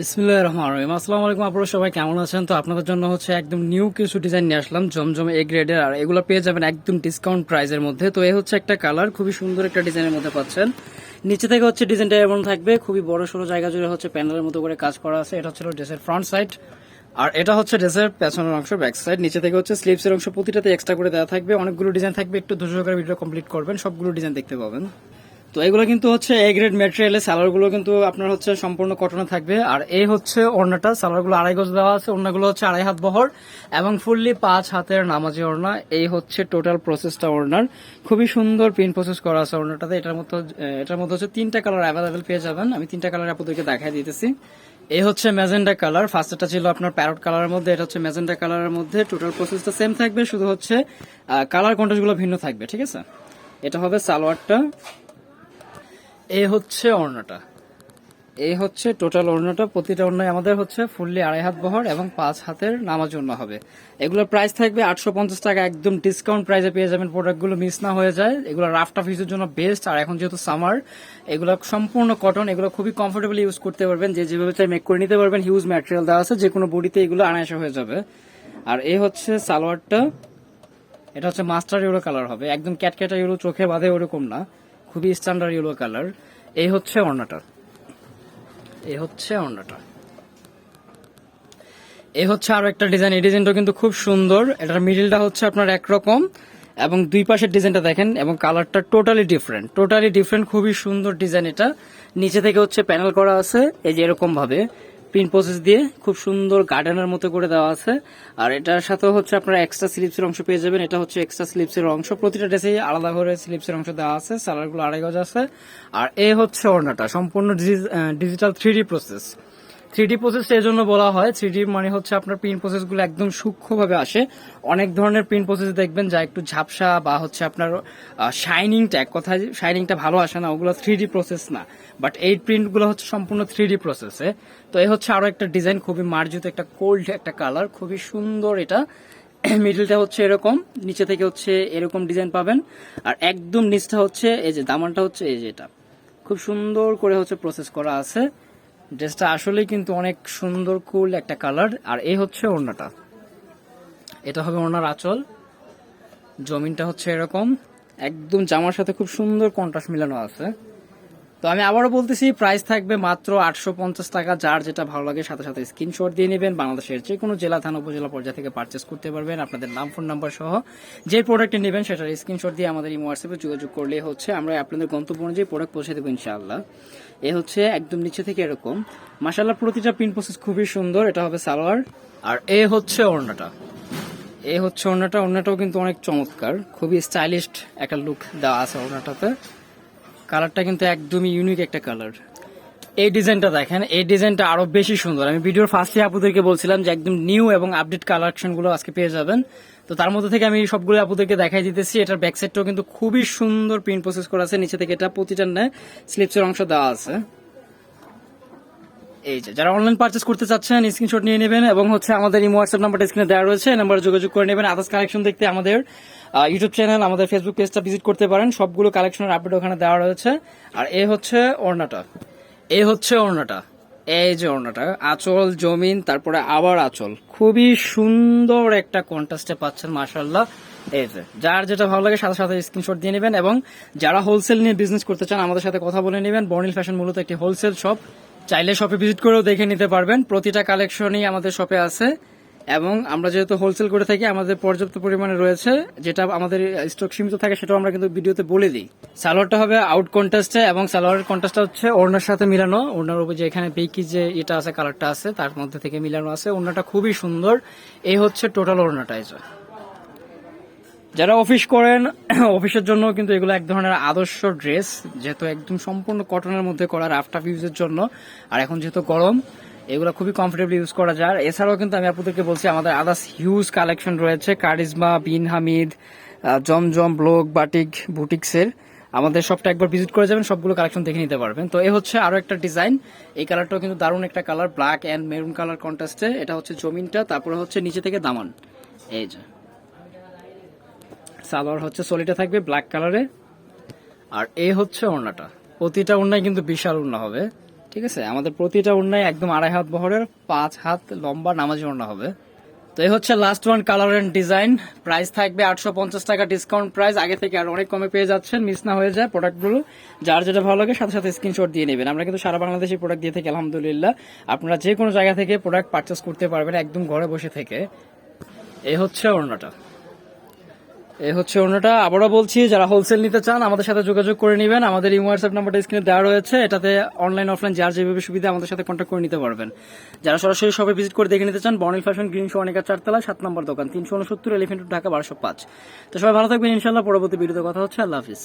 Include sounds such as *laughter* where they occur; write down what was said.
বিসমিল্লাহ রহমান রহিম। আসসালামু আলাইকুম, আপনারা সবাই কেমন আছেন? তো আপনাদের জন্য হচ্ছে একদম নিউ কিছু ডিজাইন নিয়ে আসলাম, জমজম এ গ্রেডের আর এগুলো পেয়ে যাবেন একদম ডিসকাউন্ট প্রাইসের মধ্যে। তো এই হচ্ছে একটা কালার খুবই সুন্দর একটা ডিজাইনের মধ্যে পাচ্ছেন। নিচে থেকে হচ্ছে ডিজাইনটা এমন থাকবে, খুবই বড় সড়ো জায়গা জুড়ে হচ্ছে প্যানেলের মতো করে কাজ করা আছে। এটা হচ্ছে ড্রেসের ফ্রন্ট সাইড আর এটা হচ্ছে ড্রেসের পেছনের অংশ ব্যাক সাইড নিচে থেকে হচ্ছে স্লিভস এর অংশ প্রতিটাতে এক্সট্রা করে দেওয়া থাকবে। অনেকগুলো ডিজাইন থাকবে, একটু ধৈর্য সহকারে ভিডিও কমপ্লিট করবেন, সবগুলো ডিজাইন দেখতে পাবেন। তো এগুলো কিন্তু হচ্ছে এ গ্রেড ম্যাটেরিয়ালের সালোয়ারগুলো কিন্তু আপনার হচ্ছে সম্পূর্ণ কটনে থাকবে। আর এই হচ্ছে ওড়নাটা সালোয়ারগুলো আড়াই গজ দেওয়া আছে, ওড়নাগুলো হচ্ছে আড়াই হাত বহর এবং ফুললি পাঁচ হাতের নামাজি ওড়না। এই হচ্ছে টোটাল প্রসেসটা ওড়নার। খুবই সুন্দর প্রিন্ট প্রসেস করা আছে ওড়নাটাতে। এটার মধ্যে এটার মধ্যে হচ্ছে তিনটা কালার অ্যাভেলেবেল পেয়ে যাবেন। আমি তিনটা কালার আপনাদেরকে দেখাই দিতেছি। এই হচ্ছে ম্যাজেন্ডা কালার ফার্স্টটা ছিল আপনার প্যারট কালারের মধ্যে, এটা হচ্ছে ম্যাজেন্ডা কালারের মধ্যে। টোটাল প্রসেসটা সেম থাকবে, শুধু হচ্ছে কালার কন্ট্রাস্টগুলো ভিন্ন থাকবে, ঠিক আছে? এটা হবে সালোয়ারটা। এই হচ্ছে ওড়নাটা এই হচ্ছে টোটাল ওড়নাটা প্রতিটা ওড়নায় আমাদের হচ্ছে ফুললি আড়াই হাত বহর এবং পাঁচ হাতের নামাজ জন্য হবে। এগুলোর প্রাইস থাকবে আটশো পঞ্চাশ টাকা। একদম ডিসকাউন্ট প্রাইসে পেয়ে যাবেন প্রোডাক্টগুলো মিস না হয়ে যায়। এগুলো রাফটা ফিজের জন্য বেস্ট আর এখন যেহেতু সামার এগুলো সম্পূর্ণ কটন এগুলো খুবই কমফোর্টেবল ইউজ করতে পারবেন। যে যেভাবে চাই মেক করে নিতে পারবেন। হিউজ ম্যাটেরিয়াল দেওয়া আছে। যে কোনো বডিতে এগুলো আনায়াসে হয়ে যাবে। আর এই হচ্ছে সালোয়ারটা। এটা হচ্ছে মাস্টার ইউরো কালার হবে। একদম ক্যাটক্যাটা ইউরো চোখে বাঁধে ওরকম না। খুবই স্ট্যান্ডার্ড ইউরো কালার এই হচ্ছে ওড়নাটা এই হচ্ছে ওড়নাটা এই হচ্ছে আরও একটা ডিজাইন এই ডিজাইনটা কিন্তু খুব সুন্দর। এটার মিডিলটা হচ্ছে আপনার একরকম এবং দুই পাশের ডিজাইনটা দেখেন এবং কালারটা টোটালি ডিফারেন্ট টোটালি ডিফারেন্ট খুবই সুন্দর ডিজাইন এটা। নিচে থেকে হচ্ছে প্যানেল করা আছে, এই যে এরকম ভাবে প্রিন্ট প্রসেস দিয়ে খুব সুন্দর গার্ডেনের মতো করে দেওয়া আছে। আর এটার সাথে হচ্ছে আপনারা এক্সট্রা স্লিপসের অংশ পেয়ে যাবেন। এটা হচ্ছে এক্সট্রা স্লিপসের অংশ। প্রতিটা ড্রেসেই আলাদা করে স্লিপসের অংশ দেওয়া আছে। সালারগুলো আড়াই গজ আছে। আর এ হচ্ছে ওড়নাটা। সম্পূর্ণ digital three process three D process এই জন্য বলা হয়। থ্রি ডি মানে হচ্ছে আপনার প্রিন্ট প্রসেসগুলো একদম সূক্ষ্মভাবে আসে। অনেক ধরনের প্রিন্ট প্রসেস দেখবেন যা একটু ঝাপসা বা হচ্ছে আপনার শাইনিংটা এক কথায় শাইনিংটা ভালো আসে না, ওগুলো থ্রি ডি প্রসেস না। বাট এই প্রিন্টগুলো হচ্ছে সম্পূর্ণ থ্রি ডি প্রসেসে তো এই হচ্ছে আরও একটা ডিজাইন খুবই মার্জিত, একটা কোল্ড একটা কালার খুবই সুন্দর এটা। মিডিলটা হচ্ছে এরকম, নিচে থেকে হচ্ছে এরকম ডিজাইন পাবেন। আর একদম নিচটা হচ্ছে, এই যে দামানটা হচ্ছে, এই যে এটা। খুব সুন্দর করে হচ্ছে প্রসেস করা আছে। ড্রেসটা আসলেই কিন্তু অনেক সুন্দর কুল একটা কালার আর এই হচ্ছে ওড়নাটা। এটা হবে ওড়নার আঁচল। জমিনটা হচ্ছে এরকম। একদম জামার সাথে খুব সুন্দর কন্ট্রাস্ট মিলানো আছে। তো আমি আবারও বলতেছি প্রাইস থাকবে মাত্র আটশো পঞ্চাশ টাকা, যার যেটা ভালো লাগে সাথে সাথে স্ক্রিনশট দিয়ে নেবেন। বাংলাদেশের যে কোনো জেলা, থানা, উপজেলা পর্যায়ে থেকে পারচেস করতে পারবেন। আপনাদের নাম ফোন নাম্বার সহ যে প্রোডাক্টটি নেবেন সেটার স্ক্রিনশট দিয়ে আমাদের এই হোয়াটসঅ্যাপে যোগাযোগ করলে হচ্ছে আমরা আপনাদের গন্তব্য অনুযায়ী প্রোডাক্ট পৌঁছে দেবো ইনশাআল্লাহ। এ হচ্ছে একদম নিচে থেকে এরকম। মাসাল্লাহ প্রতিটা প্রিন্ট প্রসেস খুবই সুন্দর। এটা হবে সালোয়ার। আর এ হচ্ছে ওড়নাটা। এ হচ্ছে ওড়নাটা। ওড়নাটাও কিন্তু অনেক চমৎকার। খুবই স্টাইলিশ একটা লুক দেওয়া আছে ওড়নাটাতে। কালারটা কিন্তু একদমই ইউনিক একটা কালার। এই ডিজাইনটা দেখেন, এই ডিজাইনটা আরও বেশি সুন্দর। আমি ভিডিওর ফার্স্টে আপুদেরকে বলছিলাম যে একদম নিউ এবং আপডেট কালেকশনগুলো আজকে পেয়ে যাবেন। তো তার মধ্যে থেকে আমি সবগুলো আপুদেরকে দেখাই দিতেছি। এটার ব্যাক সাইডটাও কিন্তু খুবই সুন্দর প্রিন্ট প্রসেস করা আছে। নিচে থেকে এটা প্রতিটার নেয় স্লিপসের অংশ দেওয়া আছে। এই যে, যারা অনলাইন পার্চেস করতে চাচ্ছেন স্ক্রিনশট নিয়ে নেবেন এবং হচ্ছে আমাদের এই হোয়াটসঅ্যাপ নাম্বারটা স্ক্রিনে দেওয়া রয়েছে নাম্বারে যোগাযোগ করে নেবেন। আদার্স কালেকশন দেখতে আমাদের ইউটিউব চ্যানেল আমাদের ফেসবুক পেজটা ভিজিট করতে পারেন। সবগুলো কালেকশনের আপডেট ওখানে দেওয়া রয়েছে। আর এ হচ্ছে ওড়নাটা। এ হচ্ছে ওড়নাটা। এই যে ওড়নাটা, আঁচল, জমিন, তারপরে আবার আঁচল। খুবই সুন্দর একটা কন্ট্রাস্টে পাচ্ছেন মাশাল্লাহ এই যে, যার যেটা ভালো লাগে সাথে সাথে স্ক্রিনশট দিয়ে নেবেন এবং যারা হোলসেল নিয়ে বিজনেস করতে চান, আমাদের সাথে কথা বলে নেবেন। বর্নিল ফ্যাশন মূলত একটি হোলসেল শপ চাইলে শপে ভিজিট করেও দেখে নিতে পারবেন। প্রতিটা কালেকশনই আমাদের শপে আছে। এবং আমরা যেহেতু হোলসেল করে থাকি, আমাদের পর্যাপ্ত পরিমাণে রয়েছে। যেটা আমাদের স্টক সীমিত থাকে, সেটাও আমরা কিন্তু ভিডিওতে বলে দিই। সালোয়ারটা হবে আউট কন্টেস্টে এবং সালোয়ারের কন্টেস্টটা হচ্ছে ওড়নার সাথে মিলানো। ওড়নার উপর যে এখানে বেকি যে এটা আছে কালারটা আছে, তার মধ্যে থেকে মিলানো আছে। ওড়নাটা খুবই সুন্দর। এই হচ্ছে টোটাল ওড়নাটা। যারা অফিস করেন, *clears throat* অফিসের জন্য কিন্তু এগুলো এক ধরনের আদর্শ ড্রেস, যেহেতু একদম সম্পূর্ণ কটনের মধ্যে করা রাফটাফ ইউজের জন্য। আর এখন যেহেতু গরম, এগুলো খুবই কমফোর্টেবল ইউজ করা যায়। এছাড়াও কিন্তু আমি আপনাদেরকে বলছি, আমাদের আদার্স হিউজ কালেকশন রয়েছে, charisma, Bin Hamid Zamzam, block, batik, বুটিক্সের। আমাদের সবটা একবার ভিজিট করে যাবেন, সবগুলো কালেকশন দেখে নিতে পারবেন। তো এ হচ্ছে আরও একটা ডিজাইন এই কালারটাও কিন্তু দারুণ একটা colour black and maroon colour কন্ট্রাস্টে এটা হচ্ছে জমিনটা, তারপরে হচ্ছে নিচে থেকে দামান। এই যে। সালোয়ার হচ্ছে সলিটা থাকবে ব্ল্যাক কালারে আর এ হচ্ছে ওড়নাটা। প্রতিটা ওড়নায় কিন্তু বিশাল ওড়না হবে, ঠিক আছে? আমাদের প্রতিটা ওড়নায় একদম আড়াই হাত বহরের, পাঁচ হাত লম্বা নামাজি ওড়না হবে। তো এই হচ্ছে last one colour and design price থাকবে আটশো পঞ্চাশ টাকা ডিসকাউন্ট প্রাইস আগে থেকে আর অনেক কমে পেয়ে যাচ্ছেন মিস না হয়ে যায় প্রোডাক্টগুলো যার যেটা ভালো লাগে, সাথে সাথে স্ক্রিনশট দিয়ে নেবেন। আমরা কিন্তু সারা বাংলাদেশে প্রোডাক্ট দিয়ে থাকি, আলহামদুলিল্লাহ। আপনারা যে কোনো জায়গা থেকে প্রোডাক্ট পারচেস করতে পারবেন একদম ঘরে বসে থেকে। এই হচ্ছে ওড়নাটা। এই হচ্ছে অন্যটা। আবারও বলছি, যারা হোলসেল নিতে চান, আমাদের সাথে যোগাযোগ করে নেবেন। আমাদের এই হোয়াটসঅ্যাপ নাম্বারটা স্ক্রিনে দেওয়া রয়েছে। এটাতে অনলাইন অফলাইন যার যেভাবে সুবিধা, আমাদের সাথে কন্ট্যাক্ট করে নিতে পারবেন। যারা সরাসরি সবে ভিজিট করে দেখে নিতে চান বর্নিল ফ্যাশন গ্রিন শো অনেকা চারতলা সাত নম্বর দোকান, তিনশো উনসত্তর এলিফেন্ট ঢাকা, বারোশো পাঁচ। তো সবাই ভালো থাকবেন ইনশাল্লাহ পরবর্তী ভিডিওতে কথা হচ্ছে। আল্লাহ হাফিজ।